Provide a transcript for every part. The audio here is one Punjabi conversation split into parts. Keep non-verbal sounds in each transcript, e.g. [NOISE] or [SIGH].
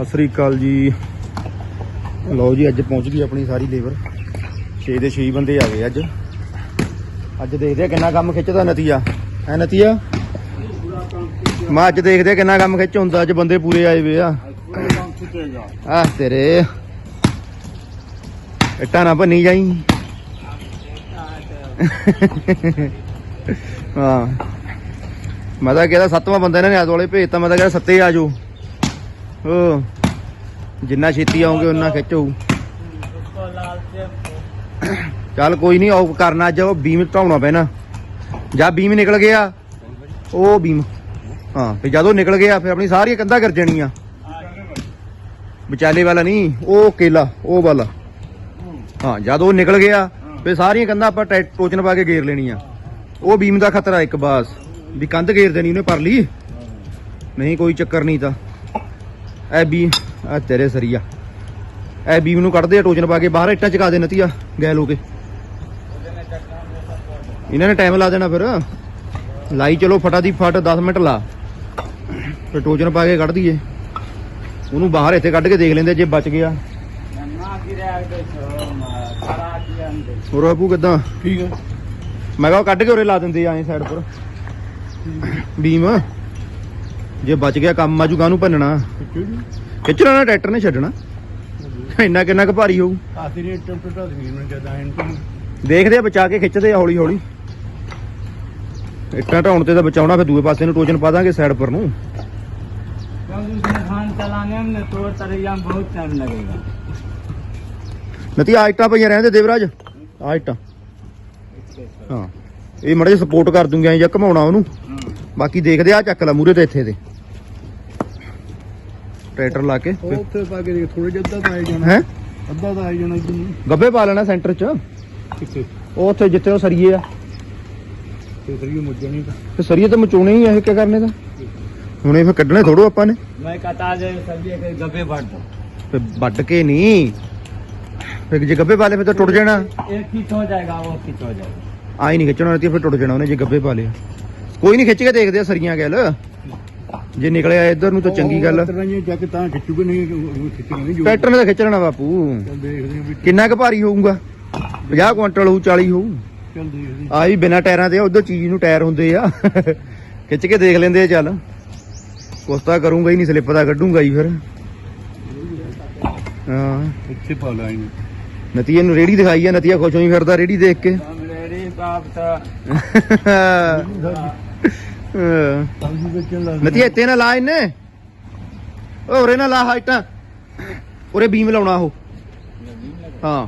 ਸਤਿ ਸ੍ਰੀ ਅਕਾਲ ਜੀ। ਲਓ ਜੀ, ਅੱਜ ਪਹੁੰਚ ਗਈ ਆਪਣੀ ਸਾਰੀ ਲੇਬਰ। 6 ਦੇ 6 ਬੰਦੇ ਆ ਗਏ ਅੱਜ। ਅੱਜ ਦੇਖਦੇ ਆ ਕਿੰਨਾ ਕੰਮ ਖਿੱਚਦਾ ਨਤੀਆ। ਹੈ ਨਤੀਆ? ਮੈਂ ਅੱਜ ਦੇਖਦੇ ਆ ਕਿੰਨਾ ਕੰਮ ਖਿੱਚ ਹੁੰਦਾ, ਅੱਜ ਬੰਦੇ ਪੂਰੇ ਆਏ ਵੇ ਆ। ਆ ਤੇਰੇ। ਇੱਟਾਂ ਨਾ ਭੰਨੀ ਜਾਈ। ਹਾਂ। ਮੈਂ ਤਾਂ ਕਹਿੰਦਾ ਸੱਤਵਾਂ ਬੰਦਾ ਇਹਨਾਂ ਨੇ ਆਦ ਭੇਜਤਾ ਮੈਂ ਤਾਂ ਕਹਿੰਦਾ ਸੱਤੇ ਆ ਜਾਓ। ਓ ਜਿੰਨਾ ਛੇਤੀ ਆਉਂਗੇ ਉਨਾ ਖਿੱਚੋ। ਚੱਲ ਕੋਈ ਨਹੀਂ ਉਹ ਕਰਨਾ ਅੱਜ ਉਹ ਬੀਮ ਢਾਉਣਾ ਪੈਣਾ। ਜਾਂ ਬੀਮ ਨਿਕਲ ਗਿਆ ਉਹ ਬੀਮ। ਹਾਂ ਤੇ ਜਦੋਂ ਨਿਕਲ ਗਿਆ ਫਿਰ ਆਪਣੀ ਸਾਰੀਆਂ ਕੰਧਾਂ ਕਰ ਜਾਣੀਆਂ। ਵਿਚਾਲੇ ਵਾਲਾ ਨਹੀਂ ਉਹ ਕੇਲਾ ਉਹ ਵਾਲਾ। ਹਾਂ ਜਦੋਂ ਉਹ ਨਿਕਲ ਗਿਆ ਫਿਰ ਸਾਰੀਆਂ ਕੰਧਾਂ ਆਪਾਂ ਟੋਚਨ ਪਾ ਕੇ ਗੇਰ ਲੈਣੀਆਂ। ਉਹ ਬੀਮ ਦਾ ਖਤਰਾ ਇੱਕ ਬਾਸ। ਵੀ ਕੰਧ ਗੇਰ ਦੇਣੀ ਉਹਨੇ ਪਰ ਲਈ ਨਹੀਂ ਕੋਈ ਚੱਕਰ ਨਹੀਂ ਤਾਂ। ਐ ਬੀ ਆ ਤੇਰੇ ਸਰੀਆ। ਐ ਬੀਮ ਨੂੰ ਕੱਢਦੇ ਆ ਟੋਚਨ ਪਾ ਕੇ ਬਾਹਰ ਇੱਟਾਂ ਚਕਾ ਦੇ ਨਤੀਆ ਗੈਲ ਹੋ ਕੇ। ਇਹਨਾਂ ਨੇ ਟਾਈਮ ਲਾ ਦੇਣਾ ਫਿਰ। ਲਾਈ ਚਲੋ ਫਟਾ ਦੀ ਫਟ 10 ਮਿੰਟ ਲਾ। ਫਿਰ ਟੋਚਨ ਪਾ ਕੇ ਕੱਢ ਦਈਏ। ਉਹਨੂੰ ਬਾਹਰ ਇੱਥੇ ਕੱਢ ਕੇ ਦੇਖ ਲੈਂਦੇ ਜੇ ਬਚ ਗਿਆ। ਹੋਰ ਕਿੱਦਾਂ? ਠੀਕ ਹੈ ਮੈਂ ਕਿਹਾ ਕੱਢ ਕੇ ਉਰੇ ਲਾ ਦਿੰਦੇ ਐਂ ਸਾਈਡ ਪਰ। ਬੀਮ ਜੇ ਬਚ ਗਿਆ ਕੰਮ ਆਜੂ ਕਾਹਨੂੰ ਭੰਨਣਾ। ਖਿੱਚਣਾ ਨਾ ਟਰੈਕਟਰ ਨੇ ਛੱਡਣਾ। ਇੰਨਾ ਕਿੰਨਾ ਕੁ ਭਾਰੀ ਹੋਊ। ਆਖਰੀ ਨੇ ਟਰੈਕਟਰ ਤਾਂ ਜ਼ਮੀਨ ਨੂੰ ਜਦਾਂ ਇੰਟਰ ਦੇਖਦੇ ਬਚਾ ਕੇ ਖਿੱਚਦੇ ਹੌਲੀ ਹੌਲੀ ਇੱਟਾਂ ਢਾਉਣ ਤੇ ਤਾਂ ਬਚਾਉਣਾ ਫਿਰ ਦੂਏ ਪਾਸੇ ਨੂੰ ਟੋਚਨ ਪਾ ਦਾਂਗੇ ਸਾਈਡ ਪਰ ਨੂੰ। ਨਤੀ ਆ ਇੱਟਾਂ ਪਈਆਂ ਰਹਿੰਦੇ ਦੇਵਰਾਜ। ਆ ਇੱਟਾਂ। ਹਾਂ। ਇਹ ਮੜੇ ਸਪੋਰਟ ਕਰ ਦੂੰਗਾ ਜਾਂ ਘਮਾਉਣਾ ਉਹਨੂੰ। ਬਾਕੀ ਦੇਖਦੇ ਆ ਚੱਕ ਲਾ ਮੂਰੇ ਤੇ ਇੱਥੇ ਤੇ। ਟਰੈਕਟਰ ਲਾ ਕੇ ਉਹ ਉੱਥੇ ਪਾ ਕੇ ਥੋੜੇ ਜਿਹਾ ਤਾਂ ਆਏ ਜਾਣਾ। ਹੈ? ਅੱਧਾ ਤਾਂ ਆਏ ਜਾਣਾ ਇੱਧਰ ਗੱਬੇ ਪਾ ਲੈਣਾ ਸੈਂਟਰ 'ਚ। ਕਿੱਥੇ? ਉੱਥੇ ਜਿੱਥੇ ਉਹ ਸਰੀਏ ਆ। ਤੇ ਸਰੀਏ ਮੁੱਜਣੀ ਤਾਂ। ਤੇ ਸਰੀਏ ਤਾਂ ਮਚਾਉਣੇ ਹੀ ਆ ਇਹ ਕੀ ਕਰਨੇ ਦਾ ਹੁਣੇ ਫੇ ਕੱਢਣੇ ਥੋੜੋ ਆਪਾਂ ਨੇ। ਮੈਂ ਕਹਤਾ ਜੇ ਸਬਜ਼ੀ ਕੇ ਗੱਬੇ ਵੱਢ ਦੋ। ਤੇ ਵੱਢ ਕੇ ਨਹੀਂ। ਫਿਰ ਜੇ ਗੱਬੇ ਪਾ ਲੇ ਫਿਰ ਤਾਂ ਟੁੱਟ ਜਾਣਾ। ਇਹ ਖਿੱਚ ਹੋ ਜਾਏਗਾ ਉਹ ਖਿੱਚ ਜਾਏਗਾ? ਆਈ ਨਹੀਂ ਖਿੱਚਣਾ ਰਹਤੀ ਫਿਰ ਟੁੱਟ ਜਾਣਾ ਉਹਨੇ ਜੇ ਗੱਬੇ ਪਾ ਲਿਆ ਕੋਈ ਨਹੀਂ ਖਿੱਚ ਕੇ ਦੇਖਦੇ ਆ ਸਰੀਆਂ ਗੱਲ। ਜੇ ਨਿਕਲਿਆ ਇੱਧਰ ਨੂੰ ਤਾਂ ਚੰਗੀ ਗੱਲ ਤਰ੍ਹਾਂ ਤਾਂ ਖਿੱਚਣਾ ਬਾਪੂ। ਕਿੰਨਾ ਕੁ ਭਾਰੀ ਹੋਊਗਾ? 50 ਕੁਇੰਟਲ ਹੋਊ 40 ਹੋਊ। ਚੱਲ ਬਿਨਾ ਟਾਇਰਾਂ ਦੇ ਉਧਰ ਚੀਜ਼ ਨੂੰ ਟਾਇਰ ਹੁੰਦੇ ਆ। ਖਿੱਚ ਕੇ ਦੇਖ ਲੈਂਦੇ ਆ ਚੱਲ। ਕੋਸਤਾ ਕਰੂੰਗਾ ਹੀ ਨਹੀਂ ਸਲਿੱਪ ਦਾ ਕੱਢੂੰਗਾ ਹੀ ਫਿਰ। ਹਾਂ। ਇੱਥੇ ਨਤੀਏ ਨੂੰ ਰੇੜੀ ਦਿਖਾਈ ਆ ਨਤੀਆ ਖੁਸ਼ ਹੋਈ ਫਿਰਦਾ ਰੇੜੀ ਦੇਖ ਕੇ। [LAUGHS] ਸਬਜ਼ੀ ਵੇਚਣ ਲੱਗ ਨਤੀਆ ਇੱਥੇ ਨਾ ਲਾ ਇਹਨੇ। ਉਰੇ ਨਾ ਲਾ ਹਾਈਟਾਂ ਉਰੇ ਬੀਮ ਲਾਉਣਾ ਉਹ। ਹਾਂ।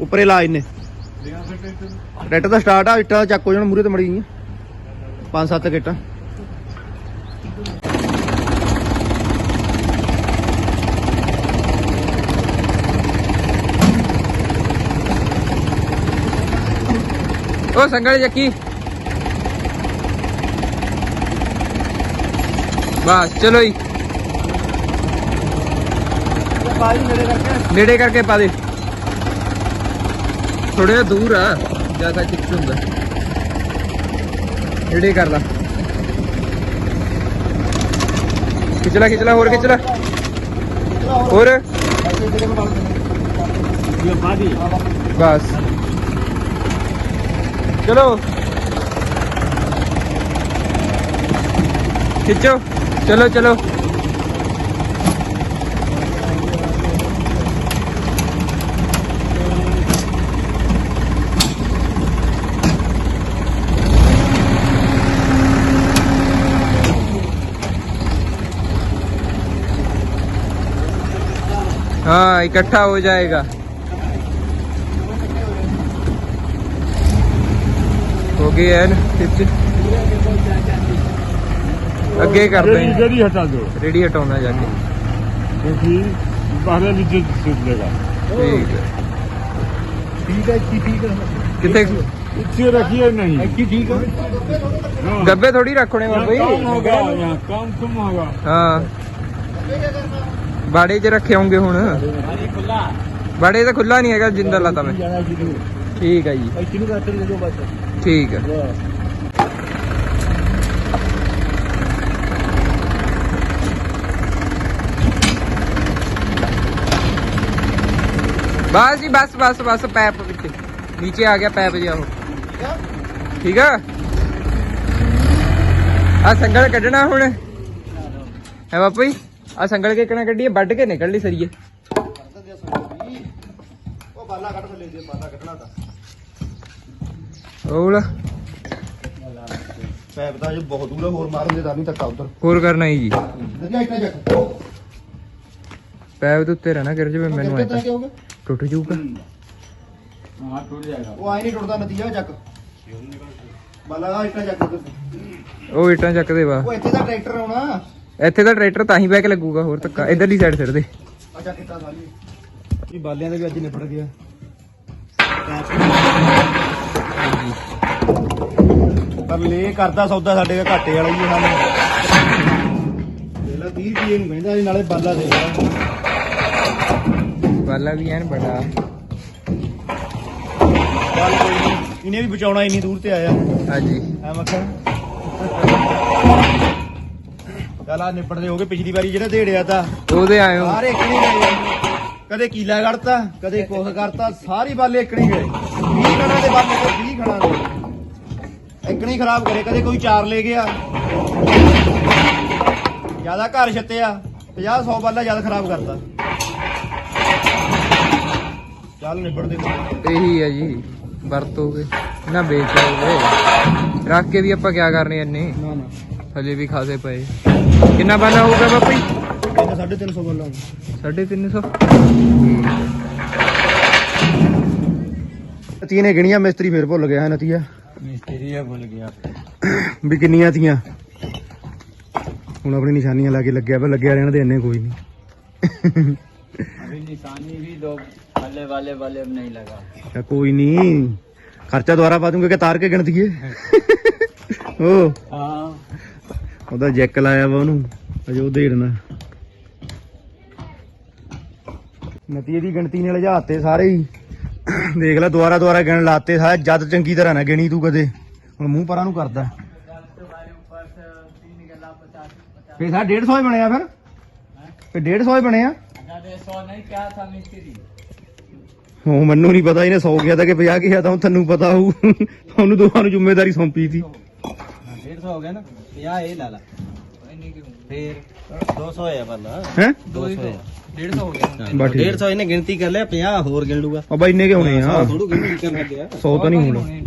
ਉੱਪਰੇ ਲਾ ਇਹਨੇ। ਰੈਟ ਦਾ ਸਟਾਰਟ ਆ ਇੱਟਾਂ ਦਾ ਚੱਕ ਹੋ ਜਾਣਾ ਮੂਰੇ ਤੇ ਮੜੀ ਗਈਆਂ। ਪੰਜ ਸੱਤ ਕਿੱਟਾਂ ਓ ਸੰਗਲ ਜੱਕੀ। ਬਸ ਚਲੋ ਜੀ। ਨੇੜੇ ਕਰਕੇ। ਪਾ ਦੇ। ਥੋੜਾ ਦੂਰ ਆ ਜ਼ਿਆਦਾ ਕਿੱਥੇ ਹੁੰਦਾ। ਨੇੜੇ ਕਰ ਲਾ। ਖਿਚਲਾ ਖਿਚਲਾ ਹੋਰ ਖਿਚਲਾ ਹੋਰ? ਬਸ। ਚਲੋ। ਖਿੱਚੋ। चलो चलो। हाँ इकट्ठा हो जाएगा। हो गया है ना ਅੱਗੇ ਕਰਦੇ ਜਿਹੜੀ ਜਿਹੜੀ ਹਟਾ ਦਿਓ? ਰੇੜੀ ਹਟਾਉਣਾ ਜਾ ਕੇ। ਕਿਉਂਕਿ ਬਾਹਰ ਵਿੱਚ ਸੁੱਜ ਲਗਾ ਠੀਕ ਹੈ। ਠੀਕ ਕੀ ਠੀਕ ਕਿਤੇ ਇੱਥੇ ਰੱਖੀਏ ਨਹੀਂ? ਕੀ ਠੀਕ ਹੈ। ਡੱਬੇ ਥੋੜੀ ਰੱਖਣੇ ਬਾਬਾ ਜੀ। ਕੰਮ ਹੋਗਾ ਹੋਗਾ। ਹਾਂ। ਬਾੜੇ 'ਚ ਰੱਖੇ ਹੋਗੇ ਹੁਣ। ਬਾੜੇ ਤਾਂ ਖੁੱਲਾ ਨਹੀਂ ਹੈਗਾ ਜਿੰਦਾ ਲਾਤਾ ਮੈਂ। ਠੀਕ ਹੈ ਜੀ। ਠੀਕ ਹੈ। ਬਸ ਜੀ ਬਸ ਬਸ ਬਸ ਪੈਪ ਵਿੱਚ ਨੀਚੇ ਆ ਗਿਆ ਪੈਪ ਜਿਹਾ ਉਹ। ਠੀਕ ਆ? ਆ ਸੰਗਲ ਕੱਢਣਾ ਹੁਣ। ਹੈ ਬਾਪੂ ਜੀ ਆ ਸੰਗਲ ਕੇ ਕਿਹਨਾਂ ਕੱਢੀ ਵੱਢ ਕੇ ਨਿਕਲ ਲਈ ਸਰੀਏ। ਉਹ ਬਾਲਾ ਕੱਢ ਥੱਲੇ ਦੇ ਬਾਲਾ ਕੱਢਣਾ ਤਾਂ ਉਹ ਪੈਪ ਤਾਂ ਜੇ ਬਹੁਤ ਦੂਰ ਆ, ਹੋਰ ਮਾਰਨ ਦੇ ਤਾਂ ਨਹੀਂ ਧੱਕਾ ਉਧਰ। ਹੋਰ ਕਰਨਾ ਹੀ ਜੀ। ਪੈਪ ਦੇ ਉੱਤੇ ਰਹਿਣਾ ਗਿਰ ਜਾਵੇ ਮੈਨੂੰ ਐ ਟੁੱਟ ਜਾਊਗਾ। ਹਾਂ। ਟੁੱਟ ਜਾਏਗਾ। ਉਹ ਆਈ ਨਹੀਂ ਟੁੱਟਦਾ ਨਤੀਜਾ ਚੱਕ। ਬਲਾ ਇੱਟਾਂ ਚੱਕ ਉਹ ਇਟਾਂ ਚੱਕਦੇ ਵਾ। ਉਹ ਇੱਥੇ ਦਾ ਟਰੈਕਟਰ ਆਉਣਾ। ਇੱਥੇ ਦਾ ਟਰੈਕਟਰ ਤਾਂ ਹੀ ਪਰ ਲੈ ਕਰਦਾ ਸੌਦਾ ਸਾਡੇ ਦਾ ਘਾਟੇ ਵਾਲਾ ਹੀ ਸਾਨੂੰ। ਲੈ ਲਾ 30 ਰੁਪਏ ਨੂੰ ਕਹਿੰਦਾ ਨਾਲੇ ਬਾਲਾ ਦੇ ਲਾ। ਵਾਲਾ ਵੀ ਐਨ ਬੜਾ। ਚੱਲ ਕੋਈ ਨੀ, ਇਹਨੇ ਵੀ ਬਚਾਉਣਾ ਇੰਨੀ ਦੂਰ ਤੇ ਆਇਆ। ਹਾਂਜੀ। ਐ ਮੱਖਣ ਚੱਲ ਆ ਨਿਪੜਦੇ ਹੋ ਗਏ ਪਿਛਲੀ ਵਾਰੀ ਜਿਹੜਾ ਢੇੜਿਆ ਤਾਂ। ਉਹਦੇ ਆਇਓ। ਸਾਰੇ ਇਕਣੀ ਗਏ। ਕਦੇ ਕੀਲਾ ਕੱਢਤਾ ਕਦੇ ਕੁਛ ਕਰਤਾ ਸਾਰੀ ਬਾਲੇ ਇਕਣੀ ਗਏ। 20 ਖਣਾ ਦੇ ਬਾਲੇ ਤੇ 20 ਖਣਾ ਦੇ। ਇਕਣੀ ਖਰਾਬ ਕਰੇ ਕਦੇ ਕੋਈ ਚਾਰ ਲੈ ਗਿਆ। ਜ਼ਿਆਦਾ ਘਰ ਛੱਤਿਆ 50 100 ਬਾਲਾ ਜ਼ਿਆਦਾ ਖਰਾਬ ਕਰਤਾ। ਕੱਲ ਨਿਬੜਦੇ ਇਹੀ ਆ ਜੀ ਵਰਤੋਗੇ ਨਾ ਵੇਚੋਗੇ ਰੱਖ ਕੇ ਵੀ ਆਪਾਂ ਕੀ ਕਰਨੇ ਇੰਨੇ? ਹਲੇ ਵੀ ਖਾਸੇ ਪਏ। ਕਿੰਨਾ ਬਣਾ ਹੋਊਗਾ ਬਾਪੂ ਜੀ? 350 ਬੋਲਾਂ 350 ਤੀਨੇ ਗਿਣੀਆਂ ਮਿਸਤਰੀ ਫਿਰ ਭੁੱਲ ਗਿਆ ਨਤੀਆ। ਮਿਸਤਰੀ ਭੁੱਲ ਗਿਆ। ਵੀ ਕਿੰਨੀਆਂ ਤੀਆਂ ਹੁਣ ਆਪਣੀ ਨਿਸ਼ਾਨੀਆਂ ਲਾ ਕੇ ਲੱਗਿਆ ਪਰ ਲੱਗਿਆ ਰਹਿਣ ਦੇ ਇੰਨੇ ਕੋਈ ਨਹੀਂ। ਅਰੇ ਨਿਸ਼ਾਨੀ ਵੀ ਦੋ वाले वाले वाले में नहीं लगा ਤਾਂ ਕੋਈ ਨਹੀਂ ਖਰਚਾ ਦੁਆਰਾ ਪਾ ਦੂੰਗੇ ਕਿ ਤਾਰ ਕੇ ਗਿਣ ਦਈਏ ਉਹ हाँ ਉਹਦਾ ਜੈਕ ਲਾਇਆ ਵਾ ਉਹਨੂੰ ਅਜੇ ਉਹ ਦੇੜਨਾ ਨਤੀਏ ਦੀ ਗਿਣਤੀ ਨੇ ਲਜਾਤੇ ਸਾਰੇ ਹੀ ਦੇਖ ਲੈ ਦੁਆਰਾ ਦੁਆਰਾ ਗਿਣ ਲਾਤੇ ਸਾਰੇ ਜਦ ਚੰਗੀ ਤਰ੍ਹਾਂ ਨਾ ਗਿਣੀ ਤੂੰ ਕਦੇ ਹੁਣ ਮੂੰਹ ਪਰਾਂ ਨੂੰ ਕਰਦਾ ਫੇਰ ਸਾ 150 ਹੀ ਬਣਿਆ ਫਿਰ ਫੇਰ 150 ਹੀ ਬਣਿਆ अरे सौ नहीं क्या था मिस्त्री ਉਹ ਮੈਨੂੰ ਨਹੀਂ ਪਤਾ ਇਹਨੇ ਸੌ ਗਿਆ ਤਾਂ ਕਿ 50 ਗਿਆ ਤਾਂ ਤੁਹਾਨੂੰ ਪਤਾ ਹੋਊ। ਤੁਹਾਨੂੰ ਦੋਹਾਂ ਨੂੰ ਜ਼ਿੰਮੇਵਾਰੀ ਸੌਂਪੀ ਸੀ। 150 ਹੋ ਗਿਆ ਨਾ 50 ਇਹ ਲਾ ਲਾ। ਫੇਰ 200 ਹੈ? ਬੰਦਾ ਹੈ 200 150 150 ਇਹਨੇ ਗਿਣਤੀ ਕਰ ਲਿਆ 50 ਹੋਰ ਗਿਣ ਲੂਗਾ। ਉਹ ਬਾਈ ਇੰਨੇ ਕੇ ਹੋਣੇ ਆ? ਥੋੜੂ ਗਿਣਤੀ ਕਰਨ ਲੱਗਿਆ 100 ਤਾਂ ਨਹੀਂ ਹੋਣੇ।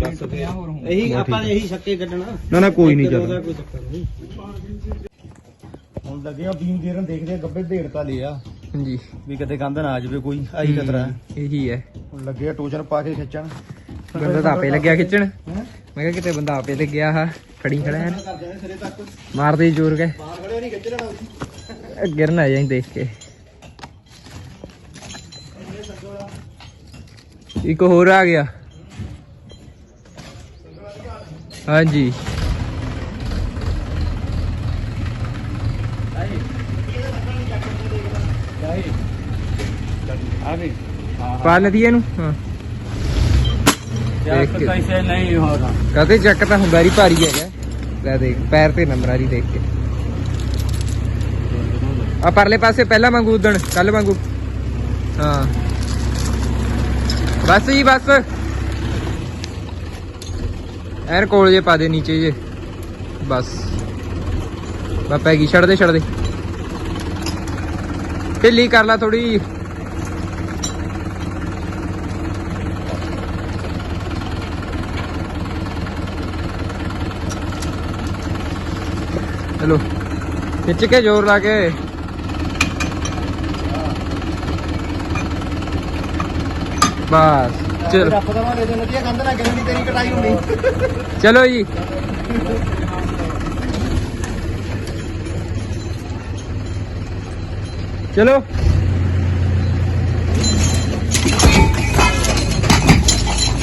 ਇਹੀ ਆਪਾਂ ਇਹੀ ਛੱਕੇ ਕੱਢਣਾ। ਨਾ ਨਾ ਕੋਈ ਨਹੀਂ ਚੱਲ ਹੁਣ ਲੱਗਿਆ ਬੀਮ ਦੇਰਨ ਦੇਖਦੇ ਗੱਬੇ ਢੇੜਤਾ ਲਿਆ। ਹਾਂਜੀ। ਵੀ ਕਦੇ ਗੰਦ ਨਾ ਆ ਜਾਵੇ ਕੋਈ ਆਹੀ ਖਤਰਾ। ਹੈ। ਇਹੀ ਹੈ। ਹੁਣ ਲੱਗਿਆ ਟੋਚਨ ਪਾ ਕੇ ਖਿੱਚਣ। ਬੰਦਾ ਤਾਂ ਆਪੇ ਲੱਗਿਆ ਖਿੱਚਣ? ਮੈਂ ਕਿਹਾ ਕਿਤੇ ਬੰਦਾ ਆਪੇ ਲੱਗਿਆ ਆ ਖੜੀ ਖੜਾ ਹੈ ਮਾਰਦੇ ਜ਼ੋਰ ਗਏ। ਬਾਹਰ ਖੜਿਆ ਨਹੀਂ ਖਿੱਚ ਲੈਣਾ ਉਹਦੀ ਗਿਰਨਾ ਜਾਈ ਦੇਖ ਕੇ। ਇੱਕ ਹੋਰ ਆ ਗਿਆ। ਹਾਂਜੀ। अभी ਪਾ ਲਦੀ ਇਹਨੂੰ ਹਾਂ देख के। कैसे नहीं होगा ਕਦੇ ਚੱਕ ਤਾਂ ਹੁੰਦਾ ਹੀ ਭਾਰੀ ਹੈਗਾ ਲੈ ਦੇਖ ਪੈਰ ਤੇ ਨੰਬਰਾਰੀ ਦੇਖ ਕੇ ਆ ਪਰਲੇ ਪਾਸੇ ਪਹਿਲਾਂ ਵਾਂਗੂ ਉਦਣ ਕੱਲ ਵਾਂਗੂ ਹਾਂ ਬਸ ਜੀ ਬਸ ਐਨ ਕੋਲ ਜੇ ਪਾ ਦੇ ਨੀਚੇ ਜੇ ਬਸ ਬਾ ਪੈ ਗਈ ਛੱਡ ਦੇ ਛੱਡ ਦੇ ਢਿੱਲੀ ਕਰ ਲਾ ਥੋੜੀ ਖਿੱਚ ਕੇ ਜ਼ੋਰ ਲਾ ਕੇ। ਬਸ ਚਲ। ਨਦੀਆਂ ਗੰਦ ਨਾ ਤੇਰੀ ਕਟਾਈ ਚਲੋ ਜੀ। ਚਲੋ।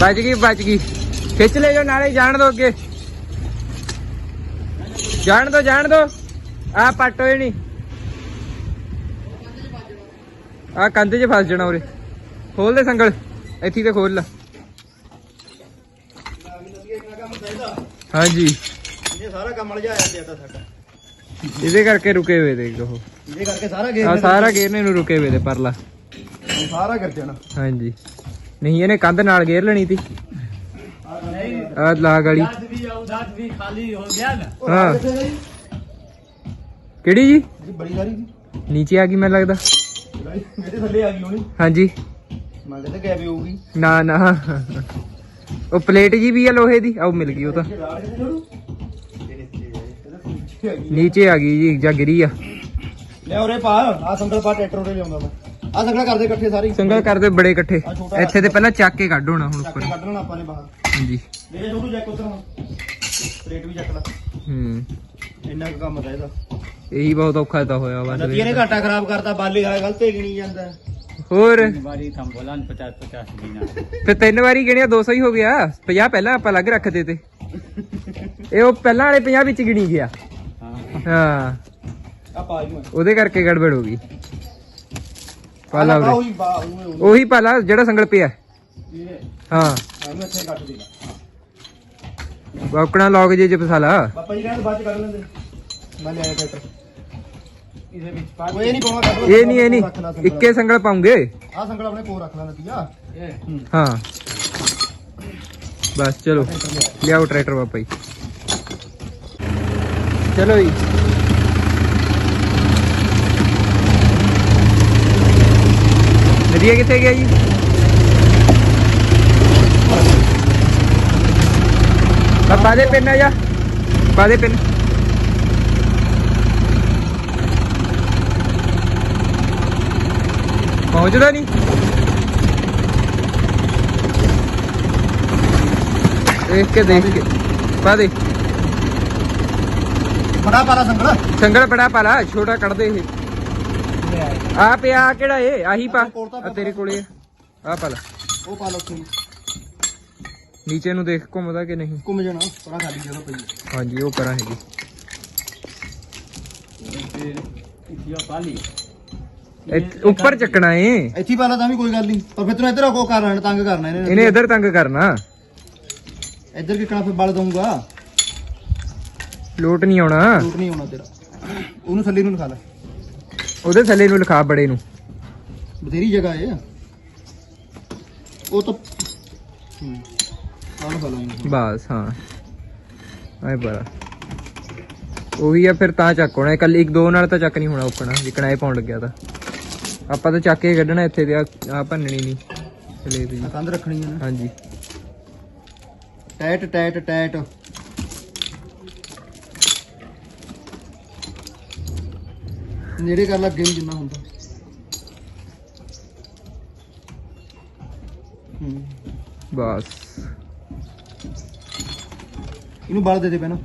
ਬਚ ਗਈ ਬਚ ਗਈ। ਖਿੱਚ ਲੈ ਜੋ ਨਾਲੇ ਜਾਣ ਦੋ ਅੱਗੇ। ਜਾਣ ਦੋ ਜਾਣ ਦੋ। ਆ ਪੱਟ ਹੋਏ ਨਹੀਂ ਆ ਕੰਧ 'ਚ ਫਸ ਜਾਣਾ ਉਰੇ। ਖੋਲ ਦੇ ਸੰਗਲ ਇੱਥੇ ਤੇ ਖੋਲ ਲਾ। ਹਾਂਜੀ। ਇਹ ਸਾਰਾ ਕੰਮ ਲਜਾਇਆ ਤੇ ਤਾਂ ਸਾਡਾ। ਇਹਦੇ ਕਰਕੇ ਰੁਕੇ ਹੋਏ ਦੇਖ ਉਹ। ਇਹਦੇ ਕਰਕੇ ਸਾਰਾ ਗੇਰ ਆ ਸਾਰਾ ਗੇਰ ਨੇ ਨੂੰ ਰੁਕੇ ਹੋਏ ਦੇ ਪਰਲਾ। ਸਾਰਾ ਕਰ ਜਾਣਾ। ਹਾਂਜੀ। ਨਹੀਂ ਇਹਨੇ ਕੰਧ ਨਾਲ ਗੇਰ ਲੈਣੀ ਸੀ। ਆ ਲਾ ਗਾਲੀ। 10 ਵੀ ਆਉ 10 ਵੀ ਖਾਲੀ ਹੋ ਗਿਆ ਨਾ। ਹਾਂ। ਕਿਹੜੀ ਜੀ? ਜੀ ਬੜੀ ਸਾਰੀ ਜੀ। ਨੀਚੇ ਆ ਗਈ ਮੈਨੂੰ ਲੱਗਦਾ। ਮੇਰੇ ਥੱਲੇ ਆ ਗਈ ਹੋਣੀ। ਹਾਂਜੀ। ਮੈਂ ਕਹਿੰਦਾ ਗੈਪ ਹੋਊਗੀ। ਨਾ ਨਾ। ਉਹ ਪਲੇਟ ਜੀ ਵੀ ਆ ਲੋਹੇ ਦੀ। ਆਉ ਮਿਲ ਗਈ ਉਹ ਤਾਂ। ਨੀਚੇ ਆ ਗਈ ਜੀ ਜਾਂ ਗਿਰੀ ਆ। ਲੈ ਉਰੇ ਪਾ। ਆ ਸੰਗਲ ਪਾ ਟਰੈਕਟਰ ਉਰੇ ਲਿਆਉਂਦਾ ਮੈਂ। ਆ ਸੰਗਲ ਕਰਦੇ ਇਕੱਠੇ ਸਾਰੀ। ਸੰਗਲ ਕਰਦੇ ਬੜੇ ਇਕੱਠੇ। ਇੱਥੇ ਤੇ ਪਹਿਲਾਂ ਚੱਕ ਕੇ ਕੱਢ ਹੋਣਾ ਹੁਣ ਉੱਪਰ। ਕੱਢ ਲੈਣਾ ਆਪਾਂ ਨੇ ਬਾਹਰ। ਹਾਂਜੀ। ਜਾ ਛੋਟੂ ਜੈਕ ਉਧਰ ਹੁਣ। ਰੇਟ ਵੀ ਚੱਕ ਲੈ। ਹੂੰ। ਇੰਨਾ ਕੰਮ ਇਹਦਾ। ਇਹੀ ਬਹੁਤ ਔਖਾ ਤਾਂ ਹੋਇਆ ਵਾ ਨਦੀਆਂ ਘਾਟਾ ਖਰਾਬ ਕਰਤਾ ਬਾਲੇ ਵਾਲਾ ਗਲਤ ਹੀ ਗਿਣੀ ਜਾਂਦਾ। ਹੋਰ? ਵਾਰੀ ਤਾਂ ਬੋਲਾਂ 50 50 ਗਿਣਾ। ਤੇ ਤਿੰਨ ਵਾਰੀ ਗਿਣਿਆ 200 ਹੀ ਹੋ ਗਿਆ। 50 ਪਹਿਲਾਂ ਆਪਾਂ ਅਲੱਗ ਰੱਖਦੇ ਤੇ। ਇਹ ਉਹ ਪਹਿਲਾਂ ਵਾਲੇ 50 ਵਿੱਚ ਗਿਣੀ ਗਿਆ। ਹਾਂ। ਆ ਪਾ ਜੂ ਉਹਦੇ ਕਰਕੇ ਗੜਬੜ ਪਾਲਾ ਉਹੀ ਉਹੀ ਪਾਲਾ ਜਿਹੜਾ ਸੰਗਲ ਪਿਆ। ਹਾਂ। ਮੈਂ ਇੱਥੇ ਕੱਟ ਦੇਗਾ ਬਾਕਣਾ ਲੌਗ ਜੇ ਜੇ ਫਸਾ ਪਾਪਾ ਜੀ ਨਾਲ ਬਾਅਦ ਕਰ ਲੈਂਦੇ। ਮੈਂ ਲੈ ਆਇਆ ਟਰੈਕਟਰ। ਇਹਦੇ ਵਿੱਚ ਪਾ ਉਹ ਇਹ ਨਹੀਂ ਪਾਉਣਾ ਕੱਢ ਲਓ। ਇਹ ਨਹੀਂ ਇਹ ਰੱਖਣਾ ਨਹੀਂ ਸੰਗਲ। ਇੱਕੇ ਸੰਗਲ। ਪਾਉਂਗੇ? ਆਹ ਸੰਗਲ ਆਪਣੇ ਕੋਲ ਰੱਖਣਾ ਲੱਗਿਆ ਇਹ। ਹਾਂ। ਬਸ ਚਲੋ। ਲਿਆਓ ਟਰੈਕਟਰ ਬਾਪਾ ਜੀ। ਚਲੋ ਜੀ। ਨਦੀਆ ਕਿੱਥੇ ਗਿਆ ਜੀ? ਪਾ ਦੇ ਪਿੰਨ ਆ ਜਾ। ਪਾ ਦੇ ਪਿੰਨ। ਪਹੁੰਚਦਾ ਨਹੀਂ। ਦੇਖ ਕੇ ਦੇਖ ਕੇ। ਪਾ ਦੇ। ਬੜਾ ਪਾਲਾ ਸੰਗਲ। ਸੰਗਲ ਬੜਾ ਪਾਲਾ ਛੋਟਾ ਕੱਢਦੇ ਇਹ। ਆ ਪਿਆ ਕਿਹੜਾ ਏ ਆਹੀ ਪਾ। ਆ ਤੇਰੇ ਕੋਲੇ ਆ। ਪਾਲਾ। ਉਹ ਪਾਲਾ ਉੱਥੇ ਨੀਚੇ ਨੂੰ ਦੇਖ ਘੁੰਮਦਾ ਕਿ ਨਹੀਂ? ਘੁੰਮ ਜਾਣਾ ਪਰਾਂ ਖਾਲੀ ਜਗ੍ਹਾ ਪਈ। ਹਾਂਜੀ ਉਹ ਪਰਾਂ ਹੈਗੀ। ਤੇ ਇਸੀਆ ਪਾਲੀ। ਇੱਥੇ- ਉੱਪਰ ਚੱਕਣਾ ਏ। ਇੱਥੇ ਹੀ ਪਾ ਲਾ ਤਾਂ ਵੀ ਕੋਈ ਗੱਲ ਨਹੀਂ। ਪਰ ਫਿਰ ਤੈਨੂੰ ਇੱਧਰ ਕੋ ਕਰ ਲੈਣ ਤੰਗ ਕਰਨਾ ਇਹਨੇ ਇਹਨੇ ਇਧਰ ਤੰਗ ਕਰਨਾ। ਇੱਧਰ ਕਿਕਣਾ ਫਿਰ ਬਲ ਦਊਗਾ। ਲੋਟ ਨਹੀਂ ਆਉਣਾ। ਟੂਟ ਨਹੀਂ ਆਉਣਾ ਤੇਰਾ। ਉਹਨੂੰ ਥੱਲੇ ਨੂੰ ਲਿਖਾ ਲੈ। ਉਹਦੇ ਥੱਲੇ ਨੂੰ ਲਿਖਾ ਬੜੇ ਨੂੰ। ਬਥੇਰੀ ਜਗ੍ਹਾ ਹੈ ਉਹ ਤਾਂ ਹੂੰ। ਆਹ ਫਲਾ ਬਸ ਹਾਂ। ਆਏ ਬੜਾ ਉਹੀ ਆ ਫਿਰ ਤਾਂ ਚੱਕ ਹੋਣਾ। ਕੱਲ ਇੱਕ ਦੋ ਨਾਲ ਤਾਂ ਚੱਕ ਨਹੀਂ ਹੋਣਾ ਉੱਕਣਾ। ਜਿਕਣਾ ਇਹ ਪਾਉਣ ਲੱਗਿਆ ਤਾਂ। ਆਪਾਂ ਤਾਂ ਚੱਕ ਕੇ ਕੱਢਣਾ ਇੱਥੇ ਤੇ ਆ ਭੰਨਣੀ ਨਹੀਂ। ਸਲੇਬ ਜੀ ਕੰਧ ਰੱਖਣੀ ਹੈ ਨਾ। ਹਾਂਜੀ। ਟੈਟ ਟੈਟ ਟੈਟ ਨੇੜੇ ਕਰ ਲਾ ਗੇਮ ਜਿੰਨਾ ਹੁੰਦਾ। ਹੂੰ ਬਸ। ਇਹਨੂੰ ਬਲ ਦੇ ਦੇ ਪਹਿਲਾਂ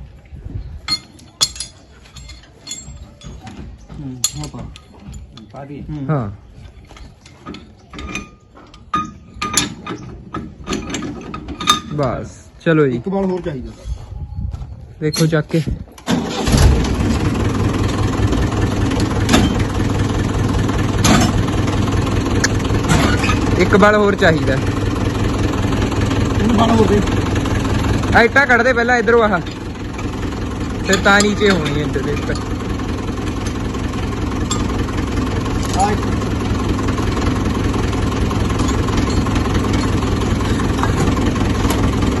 ਹੂੰ ਹਾਂ ਪਾ ਬਸ ਚਲੋ ਜੀ। ਇੱਕ ਬਲ ਹੋਰ ਚਾਹੀਦਾ। ਦੇਖੋ ਚੱਕ ਕੇ। ਇੱਕ ਬਲ ਹੋਰ ਚਾਹੀਦਾ। ਬਲ ਹੋਰ ਦੇ। ਇੱਟਾਂ ਕੱਢ ਦੇ ਪਹਿਲਾਂ ਇਧਰੋਂ ਆਹ। ਫਿਰ ਤਾਂ ਨੀਚੇ ਹੋਣੀ ਹੈ ਇੱਧਰ ਦੇ ਉੱਪਰ ਆ ਇੱਕ।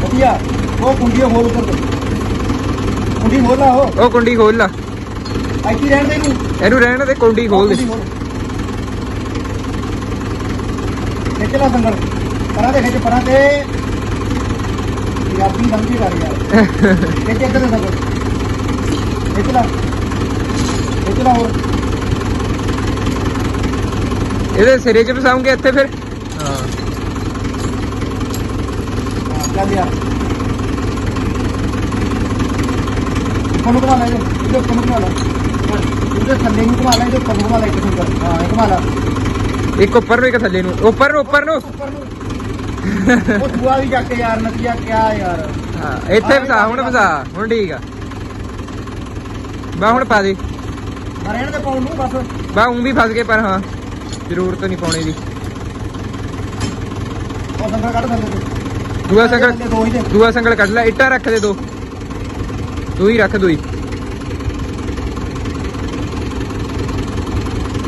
ਵਧੀਆ। ਉਹ ਕੁੰਡੀ ਹੋਲ ਉੱਪਰ ਦੇ ਕੁੰਡੀ ਹੋਲ ਲਾ ਉਹ। ਉਹ ਕੁੰਡੀ ਖੋਲ ਲਾ। ਹੀ ਰਹਿਣ ਦੇ ਇਹਨੂੰ ਇਹਨੂੰ ਰਹਿਣ ਦੇ ਕੁੰਡੀ ਖੋਲ ਦੇ। ਖਿੱਚ ਲਾ ਸੰਗਲ। ਪਰਾਂ ਦੇ ਖਿੱਚ ਪਰਾਂ ਤੇ। ਪੰਜਾਬੀ ਲੰਘੀ ਕਰ ਯਾਰ। [LAUGHS] ਖਿੱਚ ਇੱਧਰ ਦੇ ਸੰਗਲ। ਖਿੱਚ ਲਾ। ਖਿੱਚ ਲਾ ਹੋਰ। ਇਹਦੇ ਸਿਰੇ 'ਚ ਫਸਾਉਂਗੇ ਇੱਥੇ ਫਿਰ? ਹਾਂ ਚੱਲ ਯਾਰ ਕੋਣ ਘੁਮਾ ਲੈ ਇਹਦੇ ਕੋਣ ਘੁਮਾ ਲੈ। ਇਹਦੇ ਥੱਲੇ ਨੂੰ ਲੈ ਇਹਦੇ ਲੈ ਇੱਕ ਸੰਗਲ। ਹਾਂ ਇਹ ਘੁਮਾ ਲਾ। ਇੱਕ ਉੱਪਰ ਨੂੰ ਇੱਕ ਥੱਲੇ ਨੂੰ। ਉੱਪਰ ਨੂੰ ਉੱਪਰ ਨੂੰ। ਉਹ ਦੂਆ ਵੀ ਚੱਕ ਯਾਰ ਨਤੀਆ ਕਿਆ ਯਾਰ। ਹਾਂ ਇੱਥੇ ਫਸਾ ਹੁਣ ਫਸਾ। ਹੁਣ ਠੀਕ ਆ। ਬਾ ਹੁਣ ਪਾ ਦੇ। ਮੈਂ ਰਹਿਣ ਦੇ ਪਾਉਣ ਨੂੰ ਬਸ। ਬਾ ਉਂ ਵੀ ਫਸ ਗਏ ਪਰ ਹਾਂ। ਜ਼ਰੂਰਤ ਨਹੀਂ ਪਾਉਣੇ ਦੀ ਉਹ ਸੰਗਲ ਕੱਢ ਥੱਲੇ ਤੋਂ। ਦੂਆ ਸੰਗਲ ਥੱਲੇ ਦੋ ਹੀ ਦੇ ਦੂਆ ਸੰਗਲ ਕੱਢ ਲੈ ਇੱਟਾਂ ਰੱਖ ਦੇ ਦੋ। ਦੋ ਹੀ ਰੱਖ ਦੋ ਹੀ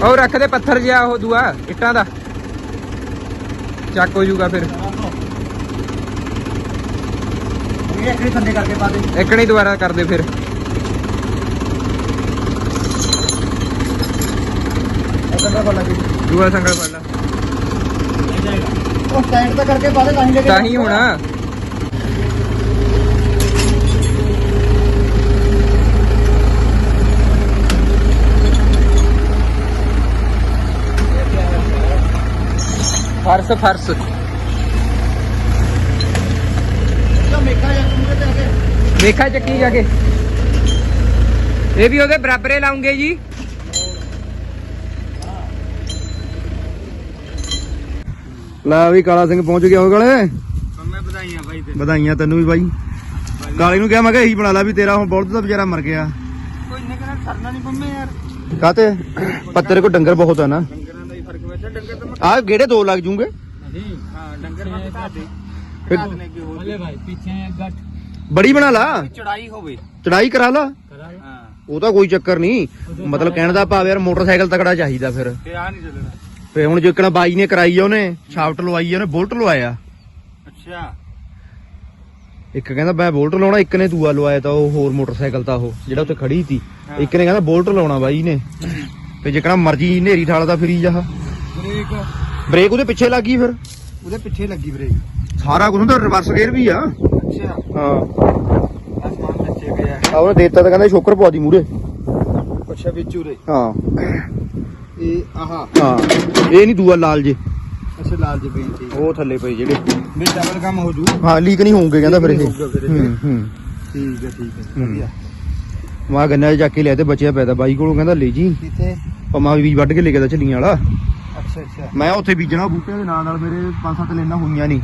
ਉਹ ਰੱਖ ਦੇ ਪੱਥਰ ਜਿਹਾ ਉਹ ਦੂਆ ਇੱਟਾਂ ਦਾ। ਚੱਕ ਹੋ ਜਾਊਗਾ ਫਿਰ। ਇਹ ਇੱਕ ਥੱਲੇ ਕਰਕੇ ਪਾ ਦੇ। ਇੱਕ ਨਹੀਂ ਦੁਬਾਰਾ ਕਰਦੇ ਫਿਰ। ਇਦਾਂ ਦਾ ਲੱਗੇ ਦੂਆ ਸੰਗਲ ਫੜ ਲਾ ਉਹ ਸਾਈਡ ਤੇ ਕਰਕੇ ਪਾ ਦੇ ਤਾਂ ਹੀ ਲੈ ਕੇ ਤਾਂ ਹੀ ਹੋਣਾ ਫਰਸ ਫਰਸ ਤਾਂ ਮੇਖਾ ਜਾਂ ਤੂੰ ਤੇ ਅੱਗੇ ਦੇਖਾ ਚੱਕੀ ਜਾ ਕੇ ਲੈ ਵੀ ਕਾਲਾ ਸਿੰਘ ਪਹੁੰਚ ਗਿਆ ਉਹ ਕਾਲੇ ਮੈਂ ਵਧਾਈਆਂ ਬਾਈ ਤੇ ਵਧਾਈਆਂ ਤੈਨੂੰ ਵੀ ਬਾਈ। ਕਾਲੇ ਨੂੰ ਕਿਹਾ ਮੈਂ ਕਿਹਾ ਇਹੀ ਬਣਾ ਲਾ ਵੀ ਤੇਰਾ ਹੁਣ ਬਲਦ ਤਾਂ ਵਿਚਾਰਾ ਮਰ ਗਿਆ। ਕੋਈ ਨਿਕਲਣਾ ਕਰਨਾ ਨਹੀਂ ਪੰਮੇ ਯਾਰ। ਕਾਤੇ? ਪੱਤਰ ਕੋ ਡੰਗਰ ਬਹੁਤ ਆ ਨਾ। ਆ ਗੇੜੇ ਦੋ ਲੱਗ ਜੂਗੇ। ਬੜੀ ਬਣਾ ਲਾ। ਚੜਾਈ ਹੋਵੇ। ਚੜਾਈ ਕਰਾ ਲਾ। ਕਰਾ ਲਾ। ਉਹ ਤਾਂ ਕੋਈ ਚੱਕਰ ਨਹੀਂ ਮਤਲਬ ਕਹਿਣ ਦਾ ਭਾਵ ਯਾਰ ਮੋਟਰਸਾਈਕਲ ਤਕੜਾ ਚਾਹੀਦਾ ਫਿਰ। ਤੇ ਆ ਨਹੀਂ ਚੱਲਣਾ। ਫੇ ਹੁਣ ਜਿੱਕਣਾ ਬਾਈ ਨੇ ਕਰਾਈ ਆ ਉਹਨੇ ਸ਼ਾਫਟ ਲਵਾਈ ਆ ਉਹਨੇ ਬੁਲਟ ਲਵਾਇਆ। ਅੱਛਾ। ਇੱਕ ਕਹਿੰਦਾ ਮੈਂ ਬੁਲਟ ਲਾਉਣਾ ਇੱਕ ਨੇ ਦੂਆ ਲਵਾਇਆ ਤਾਂ ਉਹ ਹੋਰ ਮੋਟਰਸਾਈਕਲ ਤਾਂ ਉਹ ਜਿਹੜਾ ਉੱਥੇ ਖੜੀ ਸੀ। ਇੱਕ ਨੇ ਕਹਿੰਦਾ ਬੁਲਟ ਲਾਉਣਾ ਬਾਈ ਨੇ। ਫੇ ਜਿੱਕਣਾ ਮਰਜ਼ੀ ਨੇਰੀ ਠਾਲਦਾ ਫਿਰੀ ਜਾ ਬ੍ਰੇਕ। ਬ੍ਰੇਕ ਉਹਦੇ ਪਿੱਛੇ ਲੱਗੀ ਫਿਰ। ਉਹਦੇ ਪਿੱਛੇ ਲੱਗੀ ਬ੍ਰੇਕ। ਸਾਰਾ ਕੁਝ ਹੁੰਦਾ ਰਿਵਰਸ ਗੇਅਰ ਵੀ ਆ। ਅੱਛਾ। ਹਾਂ। ਆਸਮਾਨ ਬੱਚੇ ਪਿਆ। ਆ ਉਹਨੇ ਦੇਤਾ ਤਾਂ ਕਹਿੰਦਾ ਸ਼ੋਕਰ ਪਵਾ ਦੀ ਮੂਰੇ ਅੱਛਾ ਵਿੱਚ ਉਰੇ। ਹਾਂ। ਇਹ ਆਹਾ। ਹਾਂ ਇਹ ਨਹੀਂ ਦੂਆ ਲਾਲ ਜੇ। ਅੱਛਾ ਲਾਲ ਜੀ ਪਈ ਠੀਕ ਉਹ ਥੱਲੇ ਪਏ ਜਿਹੜੇ। ਵੀ ਡਬਲ ਕੰਮ ਹੋ ਜੂ। ਹਾਂ ਲੀਕ ਨਹੀਂ ਹੋਣਗੇ ਕਹਿੰਦਾ ਫਿਰ ਇਹ। ਹੋਊਗਾ ਫਿਰ। ਹੂੰ ਹੂੰ। ਠੀਕ ਹੈ ਠੀਕ ਹੈ ਹੂੰ। ਵਧੀਆ। ਮਾ ਗੰਨਾ ਚੱਕ ਕੇ ਲਿਆ ਤੇ ਬਚਿਆ ਪੈਦਾ। ਬਾਈ ਕੋਲੋਂ ਕਹਿੰਦਾ ਲੈ ਜੀ। ਕਿਤੇ ਪਮਾ ਵੀ ਵੱਢ ਕੇ ਲੈ ਕੇ ਦਾ ਝੱਲੀਆਂ ਵਾਲਾ। ਅੱਛਾ ਅੱਛਾ। ਮੈਂ ਉੱਥੇ ਬੀਜਣਾ ਬੂਟਿਆਂ ਦੇ ਨਾਲ ਨਾਲ ਮੇਰੇ ਪੰਜ ਸੱਤ ਲੈਣਾ ਹੋਈਆਂ ਨਹੀਂ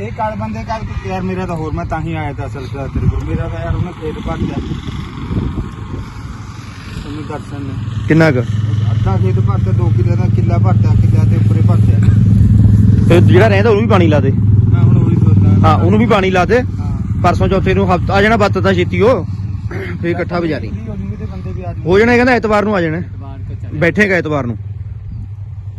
ਇਹ ਕਾਲ ਬੰਦੇ ਕਾਲ ਯਾਰ ਮੇਰਾ ਤਾਂ ਹੋਰ ਮੈਂ ਤਾਂ ਹੀ ਆਇਆ ਤਾਂ ਅਸਲ ਚ ਤੇਰੇ ਕੋਲ। ਮੇਰਾ ਤਾਂ ਯਾਰ ਉਹਨੇ ਖੇਤ ਭਰ ਲਿਆ ਤੁਹਾਨੂੰ ਦਰਸ਼ਨ ਨੇ ਕਿੰਨਾ ਕੁ? ਅੱਧਾ ਖੇਤ ਭਰਤਾ 2 ਕਿੱਲੇ ਦਾ ਕਿੱਲਾ ਭਰਤਾ ਕਿੱਲਾ ਤੇ ਉੱਪਰੇ ਭਰਤਾ। ਤੇ ਜਿਹੜਾ ਰਹਿੰਦਾ ਉਹਨੂੰ ਵੀ ਪਾਣੀ ਲਾ ਦੇ। ਮੈਂ ਹੁਣ ਉਹੀ ਸੋਚਦਾ ਹਾਂ। ਉਹਨੂੰ ਵੀ ਪਾਣੀ ਲਾ ਦੇ। ਪਰਸੋਂ ਚੌਥੇ ਨੂੰ ਹਫਤਾ ਆ ਜਾਣਾ ਬੱਤ ਤਾਂ ਛੇਤੀ ਉਹ। ਫੇਰ ਇਕੱਠਾ ਬਜਾਰੀ। ਹੋ ਜਾਣਾ ਇਹ ਕਹਿੰਦਾ ਐਤਵਾਰ ਨੂੰ ਆ ਜਾਣਾ। ਬੈਠੇਗਾ ਐਤਵਾਰ ਨੂੰ।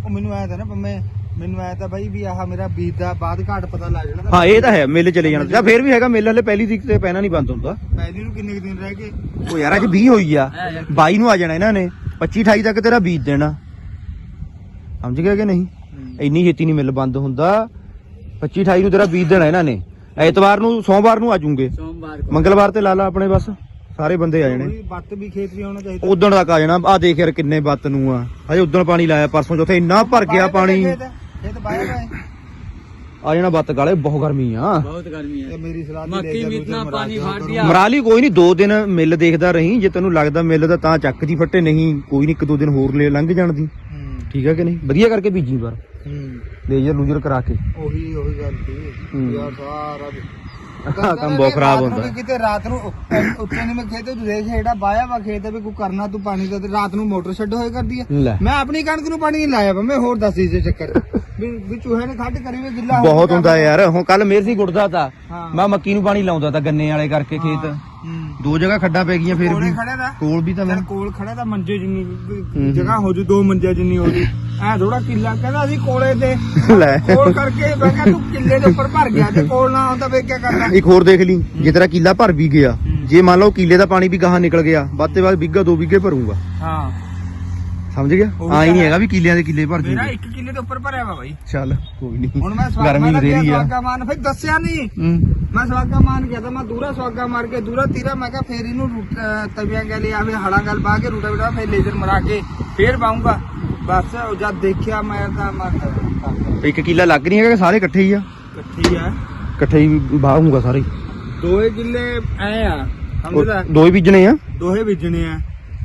ਉਹ ਮੈਨੂੰ ਆਇਆ ਤਾਂ ਨਾ ਪੰਮੇ ਮੈਨੂੰ ਆਇਆ ਤਾਂ ਬਾਈ ਵੀ ਆਹ ਮੇਰਾ ਬੀਜ ਦਾ ਬਾਅਦ ਘਾਟ ਪਤਾ ਲੱਗ ਜਾਣਾ ਹਾਂ ਇਹ ਤਾਂ ਹੈ ਮੇਲੇ ਚਲੇ ਜਾਣਾ। ਜਾਂ ਫੇਰ ਵੀ ਹੈਗਾ ਮੇਲੇ ਹਲੇ ਪਹਿਲੀ ਤਰੀਕ ਤੇ ਪੈਣਾ ਨਹੀਂ ਬੰਦ ਹੁੰਦਾ। ਪਹਿਲੀ ਨੂੰ ਕਿੰਨੇ ਕੁ ਦਿਨ ਰਹਿ ਗਏ? ਉਹ ਯਾਰ ਅੱਜ 20 ਹੋਈ ਆ। 22 ਨੂੰ ਆ ਜਾਣਾ ਇਹਨਾਂ ਨੇ। 25 28 ਤੱਕ ਤੇਰਾ ਬੀਜ ਦੇਣਾ। ਸਮਝ ਗਿਆ ਕਿ ਨਹੀਂ? ਇੰਨੀ ਛੇਤੀ ਨਹੀਂ ਮਿਲ ਬੰਦ ਹੁੰਦਾ। 25 28 ਨੂੰ ਤੇਰਾ ਬੀਜ ਦੇਣਾ ਇਹਨਾਂ ਨੇ। ਐਤਵਾਰ ਨੂੰ ਸੋਮਵਾਰ ਨੂੰ ਆ ਜੂਗੇ ਸੋਮਵਾਰ को ਮੰਗਲਵਾਰ ਤੇ ਲਾ ਲਾ ਆਪਣੇ ਬਸ। ਸਾਰੇ ਬੰਦੇ ਆ ਜਾਣੇ। ਬੱਤ ਵੀ ਖੇਤ ਵੀ ਹੋਣਾ ਚਾਹੀਦਾ। ਉਦੋਂ ਤੱਕ ਆ ਜਾਣਾ। ਆ ਦੇਖ ਯਾਰ ਕਿੰਨੇ ਬੱਤ ਨੂੰ ਆ। ਹਜੇ ਉਦੋਂ ਪਾਣੀ ਲਾਇਆ ਪਰਸੋਂ ਚੌਥੇ ਇੰਨਾ ਭਰ ਗਿਆ ਪਾਣੀ। ਆ ਜਣਾ ਬੱਤ ਗਾਲੇ ਬਹੁਤ ਗਰਮੀ ਆ। ਬਹੁਤ ਗਰਮੀ ਹੈ ਇਹ ਮੇਰੀ ਸਲਾਹ ਦੀ ਮੱਕੀ ਵਿੱਚ ਨਾ ਪਾਣੀ ਫਾੜ ਗਿਆ। ਮਰਾਲੀ ਕੋਈ ਨਹੀਂ ਦੋ ਦਿਨ ਮਿੱਲ ਦੇਖਦਾ ਰਹੀ ਜੇ ਤੈਨੂੰ ਲੱਗਦਾ ਮਿੱਲ ਦਾ ਤਾਂ ਚੱਕ ਦੀ ਫੱਟੇ ਨਹੀਂ ਕੋਈ ਨਹੀਂ ਇੱਕ ਦੋ ਦਿਨ ਹੋਰ ਲੈ ਲੰਘ ਜਾਣ ਦੀ। ਠੀਕ ਹੈ ਕਿ ਨਹੀਂ? ਵਧੀਆ ਕਰਕੇ ਬੀਜੀ ਪਰ ਲੇਜਰ ਲੂਜਰ ਕਰਾ ਕੇ। ਉਹੀ ਉਹੀ ਗੱਲ ਸੀ। ਯਾਰ ਸਾਰਾ ਕੰਮ ਬਹੁਤ ਖਰਾਬ ਹੁੰਦਾ। ਕਿਤੇ ਰਾਤ ਨੂੰ ਉੱਤੇ ਨੇ ਮੈਂ ਖੇਤੇ ਤੂੰ ਦੇਖ ਜਿਹੜਾ ਬਾਇਆ ਵਾ ਖੇਤ ਵੀ ਕੋ ਕਰਨਾ ਤੂੰ ਪਾਣੀ ਦਾ ਰਾਤ ਨੂੰ ਮੋਟਰ ਛੱਡ ਹੋਏ ਕਰਦੀ ਆ। ਮੈਂ ਆਪਣੀ ਕਣਕ ਨੂੰ ਪਾਣੀ ਨਹੀਂ ਲਾਇਆ ਮੈਂ ਹੋਰ ਦੱਸ ਦੇ ਚੱਕਰ ਵੀ ਵੀ ਚੂਹੇ ਨੇ ਖੱਡ ਕਰੀ ਵੀ ਗਿੱਲਾ ਹੋ ਬਹੁਤ ਗਿਆ। ਹੁੰਦਾ ਯਾਰ। ਹੁਣ ਕੱਲ ਮੇਰ ਸੀ ਗੁੜਦਾ ਤਾ। ਹਾਂ। ਮੈਂ ਮੱਕੀ ਨੂੰ ਪਾਣੀ ਲਾਉਂਦਾ ਤਾਂ ਗੰਨੇ ਵਾਲੇ ਕਰਕੇ ਖੇਤ। ਹੂੰ। ਦੋ ਜਗ੍ਹਾ ਖੱਡਾਂ ਪੈ ਗਈਆਂ ਫਿਰ ਕੋਲੇ ਵੀ। ਦਾ ਕੋਲ ਵੀ ਤਾਂ ਮੈਂ ਕੋਲ ਖੜਾ ਤਾਂ ਮੰਜੇ ਜਿੰਨੀ। ਜਗ੍ਹਾ ਹੋ ਜੂ ਦੋ ਮੰਜੇ ਜਿੰਨੀ ਹੋ ਜੂ। ਐ ਥੋੜਾ ਕਿੱਲਾ ਕਹਿੰਦਾ ਅਸੀਂ ਕੋਲੇ ਤੇ। ਲੈ। ਕੋਲ ਕਰਕੇ ਮੈਂ ਕਿਹਾ ਤੂੰ ਕਿੱਲੇ ਦੇ ਉੱਪਰ ਭਰ ਗਿਆ ਤੇ ਕੋਲ ਨਾ ਆਉਂਦਾ ਵੇ ਕੀ ਕਰਦਾ ਇੱਕ ਹੋਰ ਦੇਖ ਲਈ ਜੇ ਤੇਰਾ ਕੀਲਾ ਭਰ ਵੀ ਗਿਆ। ਜੇ ਮੰਨ ਲਓ ਕੀਲੇ ਦਾ ਪਾਣੀ ਵੀ ਗਾਹਾਂ ਨਿਕਲ ਗਿਆ ਵੱਧ ਤੇ ਵੱਧ ਬਿੱਗਾ ਦੋ ਬਿੱਗੇ ਭਰੂਗਾ। ਹਾਂ। ਸਮਝ ਗਿਆ? ਉਹ ਵੀ ਆਈ ਨਹੀਂ ਹੈਗਾ ਵੀ ਕੀਲਿਆਂ ਦੇ ਕੀਲੇ ਭਰ ਮੇਰਾ ਜੂਗੇ 1 ਕਿੱਲੇ ਦੇ ਉੱਪਰ ਭਰਿਆ ਵਾ ਬਾਈ। ਚੱਲ ਕੋਈ ਨਹੀਂ ਹੁਣ ਮੈਂ ਸਵਾਗਾ ਗਰਮੀ ਆ। ਮਾਨ ਫਿਰ ਦੱਸਿਆ ਨਹੀਂ ਹੂੰ। ਮੈਂ ਸਵਾਗਾ ਮਾਨ ਗਿਆ ਤਾਂ ਮੈਂ ਦੂਰਾ ਸਵਾਗਾ ਮਾਰ ਕੇ ਦੂਰਾ ਤੀਰਾ ਮੈਂ ਕਿਹਾ ਫੇਰ ਇਹਨੂੰ ਰੂਟ- ਅਹ ਤਵੀਆਂ ਆਵੇ ਹੜਾ ਗੱਲ ਪਾ ਕੇ ਰੂਟਾ ਬਿਟਾ ਫੇਰ ਲੇਜ਼ਰ ਮਰਾ ਕੇ ਫੇਰ ਪਾਉਂਗਾ ਬਸ ਉਹ ਜਦ ਦੇਖਿਆ ਮੈਂ ਤਾਂ ਮੈਂ ਇੱਕ ਕੀਲਾ ਲੱਗ ਨਹੀਂ ਹੈਗਾ ਕਿ ਸਾਰੇ ਇਕੱਠੇ ਹੀ ਆ? ਇਕੱਠੀ ਆ। ਇਕੱਠੇ ਹੀ ਬਾਹੂਗਾ ਸਾਰੇ ਦੋਏ ਕਿੱਲੇ ਐ ਆ ਸਮਝਦਾ? ਉਹ ਦੋ ਹੀ ਬੀਜਣੇ ਆ? ਦੋਹੇ ਬੀਜਣੇ ਆ।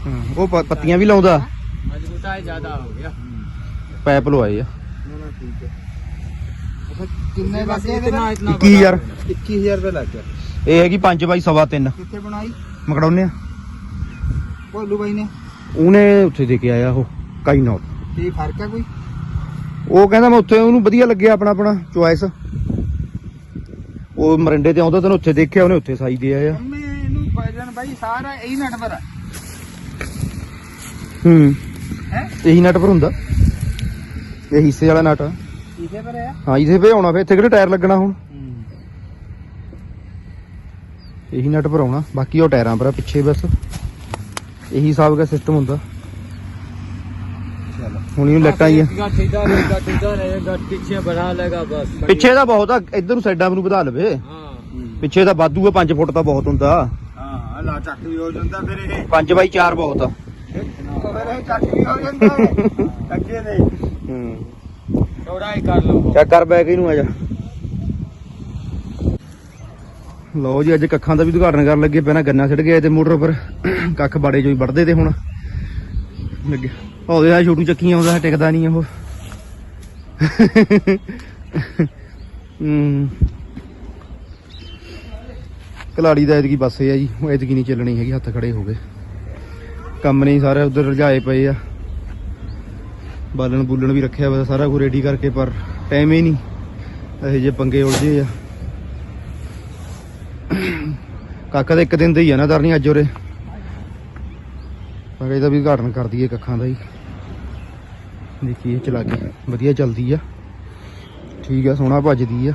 ਹੈ ਹਾਂ, ਉਹ ਪ- ਪੱਤੀਆਂ ਵੀ ਲਾਉਂਦਾ मजबूताई ज्यादा हो गया ਪੈਪ ਲਵਾਏ ਆ ਨਾ ਨਾ ਠੀਕ ਹੈ ਕਿੰਨੇ ਲੱਗੇ ਇਹਦੇ इतना ਨਾਲ? इतना 21000 21000 ਰੁਪਏ ਲੱਗ ਗਿਆ ਇਹ ਹੈਗੀ 5 ਬਾਈ ਸਵਾ 3 ਕਿੱਥੇ ਬਣਾਈ ਮਕੜਾਉਨੇ ਆ ਭੋਲੂ ਬਾਈ ਨੇ ਉਹਨੇ ਉੱਥੇ ਦੇ ਕੇ ਆਇਆ ਉਹ ਕਾਈ ਨੌਰ ਕੀ ਫਰਕ ਹੈ ਕੋਈ ਉਹ ਕਹਿੰਦਾ ਮੈਂ ਉੱਥੇ ਉਹਨੂੰ ਵਧੀਆ ਲੱਗਿਆ ਆਪਣਾ ਆਪਣਾ ਚੁਆਇਸ ਉਹ ਮਰਿੰਡੇ ਤੇ ਆਉਂਦਾ ਤੈਨੂੰ ਉੱਥੇ ਦੇਖਿਆ ਉਹਨੇ ਉੱਥੇ ਸਾਈ ਦੇ ਆਇਆ ਮੰਮੀ ਇਹਨੂੰ ਵਜਨ ਬਾਈ ਸਾਰਾ ਇਹੀ ਨਟਵਰ ਆ ਹੂੰ। ਇਹੀ ਨਟ ਪਰ ਹੁੰਦਾ। ਇਹ ਹਿੱਸੇ ਵਾਲਾ ਨਟ। ਆ। ਇਹਦੇ ਹਾਂ ਇਹਦੇ ਪੇ ਟਾਇਰ ਲੱਗਣਾ ਹੁਣ? ਇਹੀ ਨਟ ਪਰ ਬਾਕੀ ਉਹ ਟਾਇਰਾਂ ਪਰ ਪਿੱਛੇ ਬਸ। ਇਹੀ ਹਿਸਾਬ ਦਾ ਸਿਸਟਮ ਹੁੰਦਾ। ਹੁਣ ਇਹਨੂੰ ਲੱਟਾਂ ਹੀ ਆ ਪਿੱਛੇ ਬਣਾ ਤਾਂ ਬਹੁਤ ਆ ਇਧਰ ਨੂੰ ਸਾਈਡਾਂ ਨੂੰ ਵਧਾ ਲਵੇ। ਪਿੱਛੇ ਦਾ ਵਾਧੂ ਆ 5 ਫੁੱਟ ਦਾ ਬਹੁਤ ਹੁੰਦਾ। ਹਾਂ ਲਾ ਚੱਕ ਵੀ ਹੋ ਜਾਂਦਾ ਫਿਰ ਇਹ। 5 ਬਹੁਤ ਆ। ਲੋ ਜੀ। ਅੱਜ ਕੱਖਾਂ ਦਾ ਵੀ ਉਦਘਾਟਨ ਕਰਨ ਲੱਗੇ ਪਹਿਲਾਂ ਗੰਨਾ ਸਿੱਟ ਗਏ ਤੇ ਮੋਟਰ ਉੱਪਰ ਕੱਖ ਬਾੜੇ ਚੋਂ ਹੀ ਵੱਢਦੇ ਤੇ ਹੁਣ। ਲੱਗੇ। ਆਉਂਦੇ ਆ ਛੋਟੂ ਚੱਕੀ ਆਉਂਦਾ ਟਿਕਦਾ ਨਹੀਂ ਉਹ। ਹੂੰ। ਕਲਾੜੀ ਦਾ ਐਤਕੀ ਬੱਸ ਹੈ ਜੀ ਉਹ ਐਤਕੀ ਨਹੀਂ ਚੱਲਣੀ ਹੈਗੀ ਹੱਥ ਖੜੇ ਹੋ ਗਏ। ਕੰਮ ਨਹੀਂ, ਸਾਰੇ ਉਧਰ ਰਜਾਏ ਪਏ ਆ। ਬਾਲਣ ਬੁੱਲਣ ਵੀ ਰੱਖਿਆ ਵਾ ਸਾਰਾ ਕੁਝ ਰੈਡੀ ਕਰਕੇ, ਪਰ ਟਾਈਮ ਹੀ ਨਹੀਂ। ਇਹੋ ਜੇ ਪੰਗੇ ਉਲਝੇ ਆ। ਕਾਕਾ ਦਾ ਇੱਕ ਦਿਨ ਦਾ ਹੀ ਆ ਨਾ ਦਰਨੀ ਅੱਜ ਉਰੇ। ਪਰ ਇਹਦਾ ਵੀ ਉਦਘਾਟਨ ਕਰ ਦਈਏ ਕੱਖਾਂ ਦਾ ਹੀ। ਦੇਖੀਏ ਚਲਾ ਕੇ ਵਧੀਆ ਚੱਲਦੀ ਆ। ਠੀਕ ਆ, ਸੋਹਣਾ ਭੱਜਦੀ ਆ।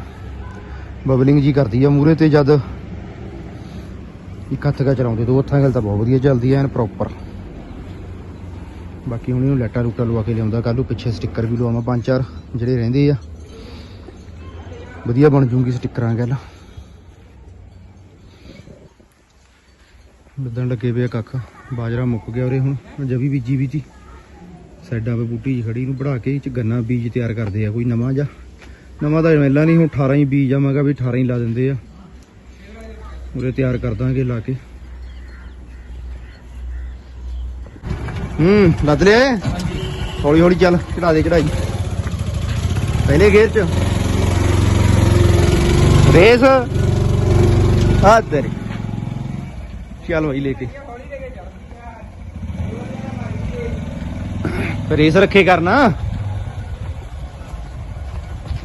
ਬਬਲਿੰਗ ਜੀ ਕਰਦੀ ਆ ਮੂਰੇ ਤੇ ਜਦ ਇੱਕ ਹੱਥ ਕਾ ਚਲਾਉਂਦੇ, ਦੋ ਹੱਥਾਂ ਨਾਲ ਤਾਂ ਬਹੁਤ ਵਧੀਆ ਚੱਲਦੀ ਆ, ਐਨ ਪ੍ਰੋਪਰ ਬਾਕੀ ਹੁਣ ਇਹਨੂੰ ਲੈਟਾ ਲੂਟਾ ਲਵਾ ਕੇ ਲਿਆਉਂਦਾ ਕੱਲ ਨੂੰ ਪਿੱਛੇ ਸਟicker ਵੀ ਲਵਾਵਾਂ, ਪੰਜ ਚਾਰ ਜਿਹੜੇ ਰਹਿੰਦੇ ਆ। ਵਧੀਆ ਬਣ ਜੂਗੀ ਸਟickਰਾਂ ਗੱਲ। ਲੱਦਣ ਲੱਗੇ ਪਿਆ ਕੱਖ, ਬਾਜਰਾ ਮੁੱਕ ਗਿਆ ਉਰੇ ਹੁਣ, ਜਵੀ ਬੀਜੀ ਵੀ ਤੀ ਸਾਈਡਾਂ 'ਤੇ ਬੂਟੀ ਜੀ ਖੜੀ ਨੂੰ ਬੜਾ ਕੇ, ਇਹ ਚ ਗੰਨਾ ਬੀਜ ਤਿਆਰ ਕਰਦੇ ਆ, ਕੋਈ ਨਵਾਂ ਜਾਂ ਨਵਾਂ ਤਾਂ ਮਿਲਣਾ ਨਹੀਂ ਹੁਣ 18 ਹੀ ਬੀਜ ਆ, ਮੈਂ ਕਿਹਾ ਵੀ 18 ਹੀ ਲਾ ਦਿੰਦੇ ਆ। ਉਰੇ ਤਿਆਰ ਕਰ ਦਾਂਗੇ ਲਾ ਕੇ। ਹੂੰ ਲੱਦ ਲਿਆ ਹੌਲੀ ਹੌਲੀ ਚੱਲ ਚੜਾ ਦੇ ਚੜਾਈ ਪਹਿਲੇ ਗੇਅਰ ਚ। ਰੇਸ। ਆ ਤੇਰੀ ਚੱਲ ਭਾਈ ਲੈ ਕੇ। ਰੇਸ ਰੱਖੇ ਕਰਨਾ।